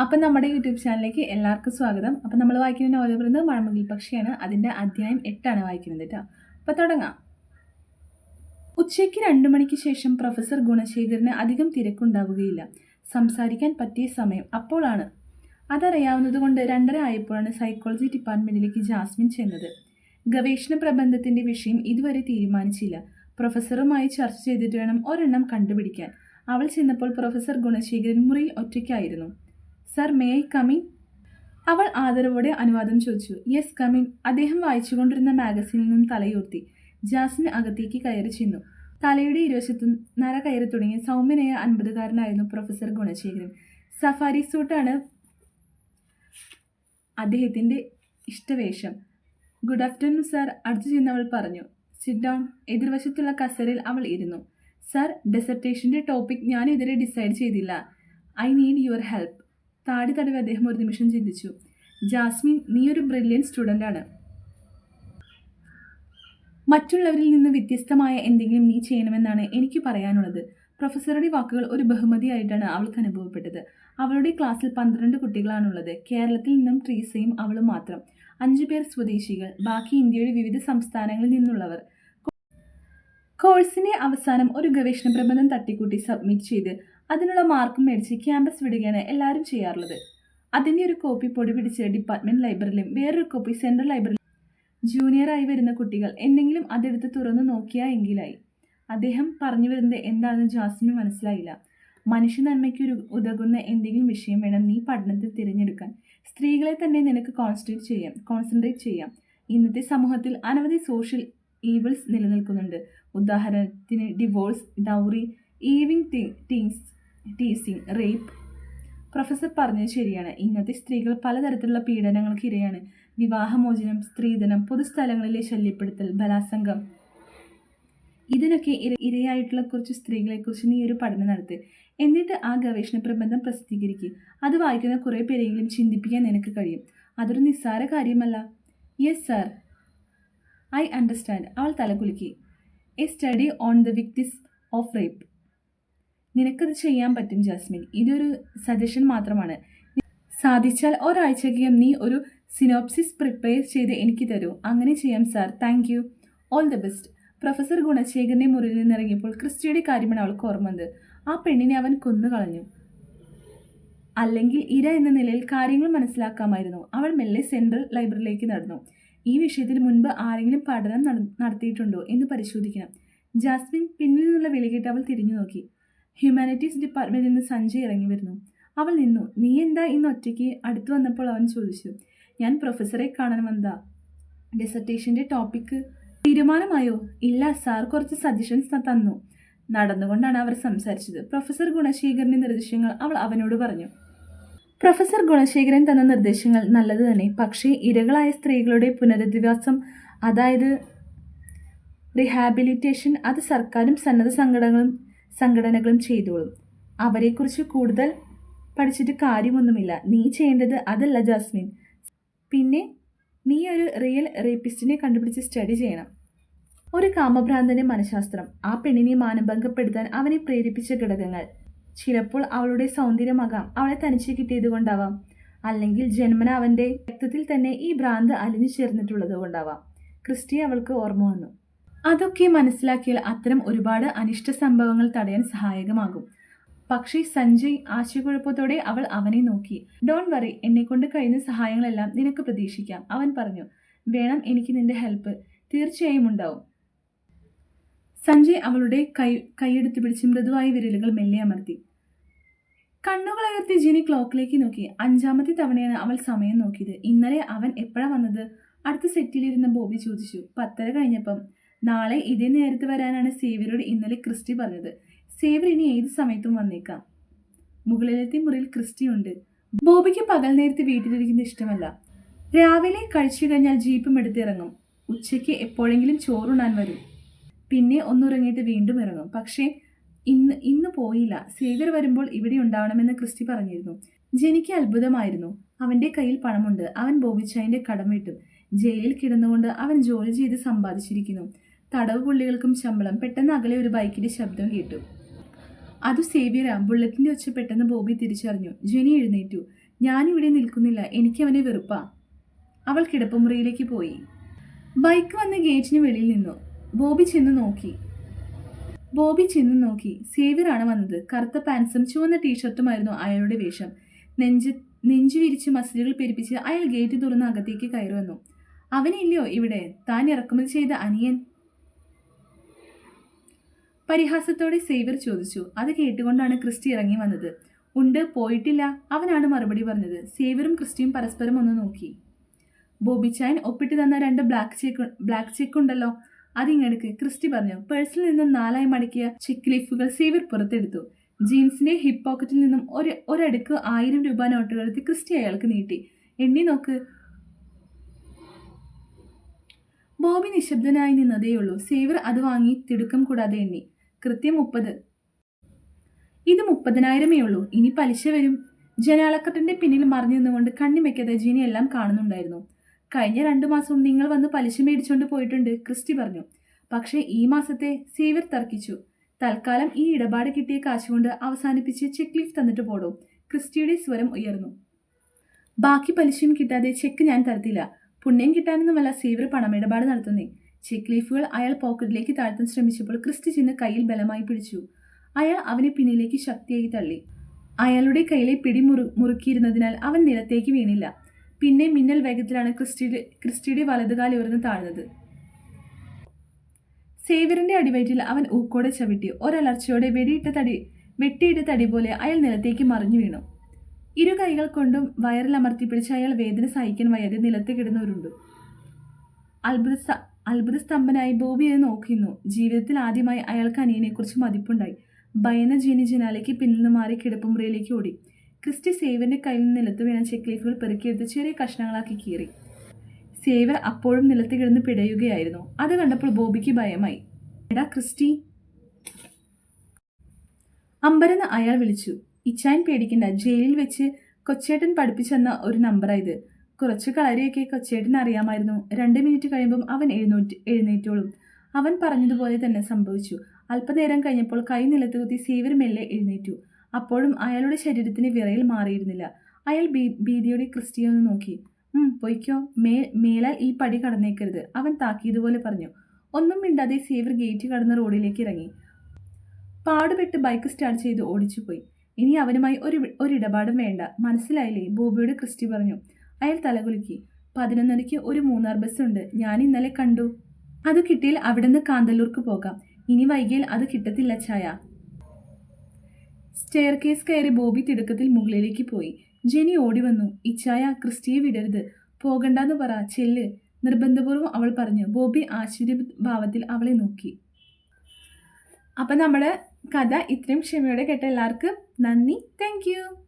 അപ്പം നമ്മുടെ യൂട്യൂബ് ചാനലിലേക്ക് എല്ലാവർക്കും സ്വാഗതം. അപ്പം നമ്മൾ വായിക്കുന്ന നോവൽ പറയുന്നത് മഴമുകിൽ പക്ഷിയാണ്. അതിന്റെ അധ്യായം എട്ടാണ് വായിക്കുന്നത് കേട്ടോ. അപ്പം തുടങ്ങാം. ഉച്ചയ്ക്ക് രണ്ട് മണിക്ക് ശേഷം പ്രൊഫസർ ഗുണശേഖരന് അധികം തിരക്കുണ്ടാവുകയില്ല. സംസാരിക്കാൻ പറ്റിയ സമയം അപ്പോഴാണ്. അതറിയാവുന്നതുകൊണ്ട് രണ്ടര ആയപ്പോഴാണ് സൈക്കോളജി ഡിപ്പാർട്ട്മെന്റിലേക്ക് ജാസ്മിൻ ചെന്നത്. ഗവേഷണ പ്രബന്ധത്തിന്റെ വിഷയം ഇതുവരെ തീരുമാനിച്ചില്ല. പ്രൊഫസറുമായി ചർച്ച ചെയ്തിട്ട് വേണം ഒരെണ്ണം കണ്ടുപിടിക്കാൻ. അവൾ ചെന്നപ്പോൾ പ്രൊഫസർ ഗുണശേഖരൻ മുറിയിൽ ഒറ്റയ്ക്കായിരുന്നു. Sir may I come in അവൾ ആദരവോടെ അനുവാദം ചോദിച്ചു. യെസ് കമിൻ അദ്ദേഹം വായിച്ചുകൊണ്ടിരുന്ന മാഗസീനിൽ നിന്നും തലയുയർത്തി. ജാസ്മിൻ അകത്തേക്ക് കയറി ചെന്നു. തലയുടെ ഇരുവശത്തും നര കയറി തുടങ്ങിയ സൗമ്യനായ അൻപതുകാരനായിരുന്നു പ്രൊഫസർ ഗുണശേഖരൻ. സഫാരി സൂട്ടാണ് അദ്ദേഹത്തിന്റെ ഇഷ്ടവേഷം. ഗുഡ് ആഫ്റ്റർനൂൺ സാർ അടുത്തു ചെന്നവൾ പറഞ്ഞു. സിറ്റ് ഡൗൺ എതിർവശത്തുള്ള കസേരയിൽ അവൾ ഇരുന്നു. സാർ ഡെസർട്ടേഷന്റെ ടോപ്പിക് ഞാൻ ഡിസൈഡ് ചെയ്തില്ല. ഐ നീഡ് യുവർ ഹെൽപ്പ് താടി തടവി അദ്ദേഹം ഒരു നിമിഷം ചിന്തിച്ചു. ജാസ്മിൻ നീ ഒരു ബ്രില്യൻ ആണ്. മറ്റുള്ളവരിൽ നിന്ന് വ്യത്യസ്തമായ എന്തെങ്കിലും നീ ചെയ്യണമെന്നാണ് എനിക്ക് പറയാനുള്ളത്. പ്രൊഫസറുടെ വാക്കുകൾ ഒരു ബഹുമതിയായിട്ടാണ് അവൾക്ക് അനുഭവപ്പെട്ടത്. അവളുടെ ക്ലാസ്സിൽ പന്ത്രണ്ട് കുട്ടികളാണുള്ളത്. കേരളത്തിൽ നിന്നും ട്രീസയും അവളും മാത്രം. അഞ്ചു പേർ സ്വദേശികൾ. ബാക്കി ഇന്ത്യയുടെ വിവിധ സംസ്ഥാനങ്ങളിൽ നിന്നുള്ളവർ. കോഴ്സിന്റെ അവസാനം ഒരു ഗവേഷണ പ്രബന്ധം തട്ടിക്കൂട്ടി സബ്മിറ്റ് ചെയ്ത് അതിനുള്ള മാർക്ക് മേടിച്ച് ക്യാമ്പസ് വിടുകയാണ് എല്ലാവരും ചെയ്യാറുള്ളത്. അതിന്റെ ഒരു കോപ്പി പൊടി പിടിച്ച് ഡിപ്പാർട്ട്മെന്റ് ലൈബ്രറിയിലും വേറൊരു കോപ്പി സെൻട്രൽ ലൈബ്രറിയിലും ജൂനിയറായി വരുന്ന കുട്ടികൾ എന്തെങ്കിലും അതെടുത്ത് തുറന്നു നോക്കിയാ എങ്കിലായി. അദ്ദേഹം പറഞ്ഞു വരുന്നത് എന്താണെന്ന് ജാസ്മിന് മനസ്സിലായില്ല. മനുഷ്യ നന്മയ്ക്ക് ഒരു ഉതകുന്ന എന്തെങ്കിലും വിഷയം വേണം നീ പഠനത്തിൽ തിരഞ്ഞെടുക്കാൻ. സ്ത്രീകളെ തന്നെ നിനക്ക് കോൺസെൻട്രേറ്റ് ചെയ്യാം കോൺസെൻട്രേറ്റ് ചെയ്യാം. ഇന്നത്തെ സമൂഹത്തിൽ അനവധി സോഷ്യൽ ഈവിൾസ് നിലനിൽക്കുന്നുണ്ട്. ഉദാഹരണത്തിന് divorce dowry eve tease teasing rape. Professor പറഞ്ഞത് ശരിയാണ്. ഇന്നത്തെ സ്ത്രീകൾ പലതരത്തിലുള്ള പീഡനങ്ങൾക്ക് ഇരയാണ് വിവാഹമോചനം സ്ത്രീധനം പൊതുസ്ഥലങ്ങളിലെ ശല്യപ്പെടുത്തൽ ബലാസംഗം ഇതിനൊക്കെ ഇര ഇരയായിട്ടുള്ള കുറച്ച് സ്ത്രീകളെക്കുറിച്ച് നീ ഒരു പഠനം നടത്ത്. എന്നിട്ട് ആ ഗവേഷണ പ്രബന്ധം പ്രസിദ്ധീകരിക്കുക അത് വായിക്കുന്ന കുറേ പേരെങ്കിലും ചിന്തിപ്പിക്കാൻ നിനക്ക് കഴിയും. അതൊരു നിസ്സാര കാര്യമല്ല. യെസ് സാർ ഐ അണ്ടർസ്റ്റാൻഡ് അവൾ തലകുലുക്കി a study on the victims of rape നിനക്കത് ചെയ്യാൻ പറ്റും ജാസ്മിൻ. ഇതൊരു സജഷൻ മാത്രമാണ്. സാധിച്ചാൽ ഒരാഴ്ചക്കകം നീ ഒരു സിനോപ്സിസ് പ്രിപ്പയർ ചെയ്ത് എനിക്ക് തരൂ. അങ്ങനെ ചെയ്യാം sir. Thank you. All the best. Professor ഗുണശേഖരന്റെ മുറിയിൽ നിന്നിറങ്ങിയപ്പോൾ ക്രിസ്റ്റിയുടെ കാര്യമാണ് അവൾക്ക് ഓർമ്മ വന്നത്. ആ പെണ്ണിനെ അവൻ കൊന്നുകളഞ്ഞു അല്ലെങ്കിൽ ഇര എന്ന നിലയിൽ കാര്യങ്ങൾ മനസ്സിലാക്കാമായിരുന്നു. അവൾ മെല്ലെ സെൻട്രൽ ലൈബ്രറിയിലേക്ക് നടന്നു. ഈ വിഷയത്തിൽ മുൻപ് ആരെങ്കിലും പഠനം നടത്തിയിട്ടുണ്ടോ എന്ന് പരിശോധിക്കണം. ജാസ്മിൻ പിന്നിൽ നിന്നുള്ള വിളി അവൾ തിരിഞ്ഞു നോക്കി ഹ്യൂമാനിറ്റീസ് ഡിപ്പാർട്ട്മെന്റിൽ നിന്ന് സഞ്ജയ് ഇറങ്ങി വരുന്നു. അവൾ നിന്നു. നീ എന്താ ഇന്ന് ഒറ്റയ്ക്ക് അടുത്തു വന്നപ്പോൾ? അവൻ ചോദിച്ചു. ഞാൻ പ്രൊഫസറെ കാണാൻ വന്നതാ. ഡെസർട്ടേഷന്റെ ടോപ്പിക്ക് തീരുമാനമായോ? ഇല്ല സാർ കുറച്ച് സജഷൻസ് തന്നു. നടന്നുകൊണ്ടാണ് അവർ സംസാരിച്ചത്. പ്രൊഫസർ ഗുണശേഖരന്റെ നിർദ്ദേശങ്ങൾ അവൾ അവനോട് പറഞ്ഞു. പ്രൊഫസർ ഗുണശേഖരൻ തന്ന നിർദ്ദേശങ്ങൾ നല്ലത് തന്നെ. പക്ഷേ ഇരകളായ സ്ത്രീകളുടെ പുനരധിവാസം അതായത് റിഹാബിലിറ്റേഷൻ അത് സർക്കാരും സന്നദ്ധ സംഘടനകളും സംഘടനകളും ചെയ്തോളും. അവരെക്കുറിച്ച് കൂടുതൽ പഠിച്ചിട്ട് കാര്യമൊന്നുമില്ല. നീ ചെയ്യേണ്ടത് അതല്ല ജാസ്മിൻ. പിന്നെ നീ ഒരു റിയൽ റേപ്പിസ്റ്റിനെ കണ്ടുപിടിച്ച് സ്റ്റഡി ചെയ്യണം. ഒരു കാമഭ്രാന്തന്റെ മനഃശാസ്ത്രം. ആ പെണ്ണിനെ മാനഭംഗപ്പെടുത്താൻ അവനെ പ്രേരിപ്പിച്ച ഘടകങ്ങൾ. ചിലപ്പോൾ അവളുടെ സൗന്ദര്യമാകാം. അവളെ തനിച്ച് കിട്ടിയത് കൊണ്ടാവാം. അല്ലെങ്കിൽ ജന്മന അവന്റെ രക്തത്തിൽ തന്നെ ഈ ഭ്രാന്ത് അലിഞ്ഞു ചേർന്നിട്ടുള്ളത് കൊണ്ടാവാം. ക്രിസ്റ്റി അവൾക്ക് ഓർമ്മ വന്നു. അതൊക്കെ മനസ്സിലാക്കിയാൽ അത്തരം ഒരുപാട് അനിഷ്ട സംഭവങ്ങൾ തടയാൻ സഹായകമാകും. പക്ഷേ സഞ്ജയ് ആശയക്കുഴപ്പത്തോടെ അവൾ അവനെ നോക്കി. ഡോൺ വറി എന്നെക്കൊണ്ട് കഴിയുന്ന സഹായങ്ങളെല്ലാം നിനക്ക് പ്രതീക്ഷിക്കാം അവൻ പറഞ്ഞു. വേണം എനിക്ക് നിന്റെ ഹെൽപ്പ് തീർച്ചയായും ഉണ്ടാവും. സഞ്ജയ് അവളുടെ കൈ കൈയെടുത്ത് പിടിച്ച് മൃദുവായ വിരലുകൾ മെല്ലെ അമർത്തി. കണ്ണുകൾ അകർത്തി ജിനി ക്ലോക്കിലേക്ക് നോക്കി. അഞ്ചാമത്തെ തവണയാണ് അവൾ സമയം നോക്കിയത്. ഇന്നലെ അവൻ എപ്പോഴാണ് വന്നത്? അടുത്ത സെറ്റിലിരുന്ന ബോബി ചോദിച്ചു. പത്തര കഴിഞ്ഞപ്പം നാളെ ഇതേ നേരത്ത് വരാനാണ് സേവ്യരോട് ഇന്നലെ ക്രിസ്റ്റി പറഞ്ഞത്. സേവ്യർ ഇനി ഏത് സമയത്തും വന്നേക്കാം. മുകളിലത്തെ മുറിയിൽ ക്രിസ്റ്റിയുണ്ട്. ബോബിക്ക് പകൽ നേരത്ത് വീട്ടിലിരിക്കുന്നത് ഇഷ്ടമല്ല. രാവിലെ കഴിച്ചു കഴിഞ്ഞാൽ ജീപ്പും എടുത്തിറങ്ങും ഉച്ചയ്ക്ക് എപ്പോഴെങ്കിലും ചോറുണ്ണാൻ വരും. പിന്നെ ഒന്നുറങ്ങിയിട്ട് വീണ്ടും ഇറങ്ങും. പക്ഷേ ഇന്ന് ഇന്ന് പോയില്ല. സേവ്യർ വരുമ്പോൾ ഇവിടെ ഉണ്ടാവണമെന്ന് ക്രിസ്റ്റി പറഞ്ഞിരുന്നു. ജനിക്ക് അത്ഭുതമായിരുന്നു. അവന്റെ കയ്യിൽ പണമുണ്ട്. അവൻ ബോബിച്ചായന്റെ കടം വീട്ടും. ജയിലിൽ കിടന്നുകൊണ്ട് അവൻ ജോലി ചെയ്ത് സമ്പാദിച്ചിരിക്കുന്നു. തടവ് പുള്ളികൾക്കും ശമ്പളം. പെട്ടെന്ന് അകലെ ഒരു ബൈക്കിന്റെ ശബ്ദം കേട്ടു. അത് സേവ്യറാ ബുള്ളറ്റിന്റെ ഒച്ച പെട്ടെന്ന് ബോബി തിരിച്ചറിഞ്ഞു. ജെനി എഴുന്നേറ്റു. ഞാനിവിടെ നിൽക്കുന്നില്ല. എനിക്ക് അവനെ വെറുപ്പാ. അവൾ കിടപ്പുമുറിയിലേക്ക് പോയി. ബൈക്ക് വന്ന് ഗേറ്റിന് വെളിയിൽ നിന്നു. ബോബി ചെന്ന് നോക്കി. ബോബി ചെന്ന് നോക്കി. സേവ്യറാണ് വന്നത്. കറുത്ത പാൻസും ചുവന്ന ടീഷർട്ടുമായിരുന്നു അയാളുടെ വേഷം. നെഞ്ച് നെഞ്ചു വിരിച്ച് മസിലുകൾ പെരുപ്പിച്ച് അയാൾ ഗേറ്റ് തുറന്ന് അകത്തേക്ക് കയറി വന്നു. അവനില്ലയോ ഇവിടെ? താൻ ഇറക്കുമതി ചെയ്ത അനിയൻ പരിഹാസത്തോടെ സേവ്യർ ചോദിച്ചു. അത് കേട്ടുകൊണ്ടാണ് ക്രിസ്റ്റി ഇറങ്ങി വന്നത്. ഉണ്ട് പോയിട്ടില്ല അവനാണ് മറുപടി പറഞ്ഞത്. സേവ്യറും ക്രിസ്റ്റിയും പരസ്പരം ഒന്ന് നോക്കി. ബോബി ചായൻ ഒപ്പിട്ട് തന്ന രണ്ട് ബ്ലാക്ക് ചെക്ക് ബ്ലാക്ക് ചെക്ക് ഉണ്ടല്ലോ. അതിങ്ങെടുക്ക്. ക്രിസ്റ്റി പറഞ്ഞു പേഴ്സിൽ നിന്നും നാലായി മടക്കിയ ചെക്ക് ലീഫുകൾ സേവ്യർ പുറത്തെടുത്തു. ജീൻസിന്റെ ഹിപ്പ് പോക്കറ്റിൽ നിന്നും ഒരു ഒരടുക്ക് ആയിരം രൂപ നോട്ടുകൾ എടുത്ത് ക്രിസ്റ്റി അയാൾക്ക് നീട്ടി. എണ്ണി നോക്ക്. ബോബി നിശബ്ദനായി നിന്നതേയുള്ളൂ. സേവർ അത് വാങ്ങി തിടുക്കം കൂടാതെ എണ്ണി. കൃത്യം മുപ്പത്. ഇത് മുപ്പതിനായിരമേ ഉള്ളൂ. ഇനി പലിശ വരും. ജനാലക്കട്ടിന്റെ പിന്നിൽ മറിഞ്ഞു നിന്നുകൊണ്ട് കണ്ണിമയ്ക്കാതെ ജീനി എല്ലാം കാണുന്നുണ്ടായിരുന്നു. കഴിഞ്ഞ രണ്ടു മാസവും നിങ്ങൾ വന്ന് പലിശ മേടിച്ചുകൊണ്ട് പോയിട്ടുണ്ട് ക്രിസ്റ്റി പറഞ്ഞു. പക്ഷേ ഈ മാസത്തെ സേവർ തർക്കിച്ചു. തൽക്കാലം ഈ ഇടപാട് കിട്ടിയ കാശുകൊണ്ട് അവസാനിപ്പിച്ച് ചെക്ക് ലീഫ് തന്നിട്ട് പോടും. ക്രിസ്റ്റിയുടെ സ്വരം ഉയർന്നു. ബാക്കി പലിശയും കിട്ടാതെ ചെക്ക് ഞാൻ തരത്തില്ല. പുണ്യം കിട്ടാനൊന്നുമല്ല സേവർ പണമിടപാട് നടത്തുന്നേ. ചെക്ക് ലീഫുകൾ അയാൾ പോക്കറ്റിലേക്ക് താഴ്ത്താൻ ശ്രമിച്ചപ്പോൾ ക്രിസ്റ്റി ചെന്ന് കയ്യിൽ ബലമായി പിടിച്ചു. അയാൾ അവനെ പിന്നിലേക്ക് ശക്തിയായി തള്ളി. അയാളുടെ കയ്യിലെ പിടി മുറു മുറുക്കിയിരുന്നതിനാൽ അവൻ നിലത്തേക്ക് വീണില്ല. പിന്നെ മിന്നൽ വേഗത്തിലാണ് ക്രിസ്റ്റിയുടെ ക്രിസ്റ്റിയുടെ വലതുകാൽ ഉയർന്ന് താഴ്ന്നത്. സേവ്യറിന്റെ അടിവയറ്റിൽ അവൻ ഊക്കോടെ ചവിട്ടി. ഒരലർച്ചയോടെ വെടിയിട്ട തടി വെട്ടിയിട്ട തടി പോലെ അയാൾ നിലത്തേക്ക് മറിഞ്ഞു വീണു. ഇരു കൈകൾ കൊണ്ടും വയറിൽ അമർത്തിപ്പിടിച്ച് അയാൾ വേദന സഹിക്കാൻ വയ്യാതെ നിലത്ത് കിടന്നവരുണ്ട്. അത്ഭുത സ്ത- അത്ഭുത സ്തംഭനായി ബോബി അത് നോക്കിയിരുന്നു. ജീവിതത്തിൽ ആദ്യമായി അയാൾക്ക് അനിയനെക്കുറിച്ച് മതിപ്പുണ്ടായി. ഭയന്ന ജീനി ജനാലയ്ക്ക് പിന്നിൽ നിന്ന് മാറി കിടപ്പുമുറിയിലേക്ക് ഓടി. ക്രിസ്റ്റി സേവറിന്റെ കയ്യിൽ നിന്ന് നിലത്ത് വീണ ചെക്ക് ലീഫുകൾ പെറുക്കിയെടുത്ത് ചെറിയ കഷ്ണങ്ങളാക്കി കീറി. സേവർ അപ്പോഴും നിലത്ത് കിടന്ന് പിടയുകയായിരുന്നു. അത് കണ്ടപ്പോൾ ബോബിക്ക് ഭയമായി. എടാ ക്രിസ്റ്റി. അമ്പരന്ന് അയാൾ വിളിച്ചു. ഇച്ചാൻ പേടിക്കണ്ട ജയിലിൽ വെച്ച് കൊച്ചേട്ടൻ പഠിപ്പിച്ചെന്ന ഒരു നമ്പറായത് കുറച്ച് കളരിയൊക്കെ കൊച്ചേട്ടൻ അറിയാമായിരുന്നു. രണ്ട് മിനിറ്റ് കഴിയുമ്പം അവൻ എഴുന്നൂറ്റ് എഴുന്നേറ്റോളും. അവൻ പറഞ്ഞതുപോലെ തന്നെ സംഭവിച്ചു. അല്പനേരം കഴിഞ്ഞപ്പോൾ കൈ നിലത്ത് കുത്തി സീവർ മെല്ലെ എഴുന്നേറ്റു. അപ്പോഴും അയാളുടെ ശരീരത്തിന് വിറയിൽ മാറിയിരുന്നില്ല. അയാൾ ഭീ ഭീതിയോടെ ക്രിസ്റ്റിയെ ഒന്ന് നോക്കി. പൊയ്ക്കോ. മേ മേലാൽ ഈ പടി കടന്നേക്കരുത്. അവൻ താക്കിയതുപോലെ പറഞ്ഞു. ഒന്നും മിണ്ടാതെ സീവർ ഗേറ്റ് കടന്ന റോഡിലേക്ക് ഇറങ്ങി. പാടുപെട്ട് ബൈക്ക് സ്റ്റാർട്ട് ചെയ്ത് ഓടിച്ചു പോയി ഇനി അവനുമായി ഒരു ഒരിടപാടും വേണ്ട. മനസ്സിലായില്ലേ? ബോബിയോട് ക്രിസ്റ്റി പറഞ്ഞു. അയാൾ തലകുലുക്കി. പതിനൊന്നരയ്ക്ക് ഒരു മൂന്നാർ ബസ് ഉണ്ട്. ഞാൻ ഇന്നലെ കണ്ടു. അത് കിട്ടിയാൽ അവിടുന്ന് കാന്തല്ലൂർക്ക് പോകാം. ഇനി വൈകിയാൽ അത് കിട്ടത്തില്ല ഛായ. സ്റ്റെയർ കേസ് കയറി ബോബി തിടുക്കത്തിൽ മുകളിലേക്ക് പോയി. ജെനി ഓടി വന്നു. ഇച്ചായ ക്രിസ്റ്റിയെ വിടരുത്. പോകണ്ടെന്ന് പറ ചെല്ല്. നിർബന്ധപൂർവം അവൾ പറഞ്ഞു. ബോബി ആശ്ചര്യഭാവത്തിൽ അവളെ നോക്കി. അപ്പം നമ്മുടെ കഥ ഇത്രയും ക്ഷമയോടെ കേട്ട എല്ലാവർക്കും നന്ദി. താങ്ക്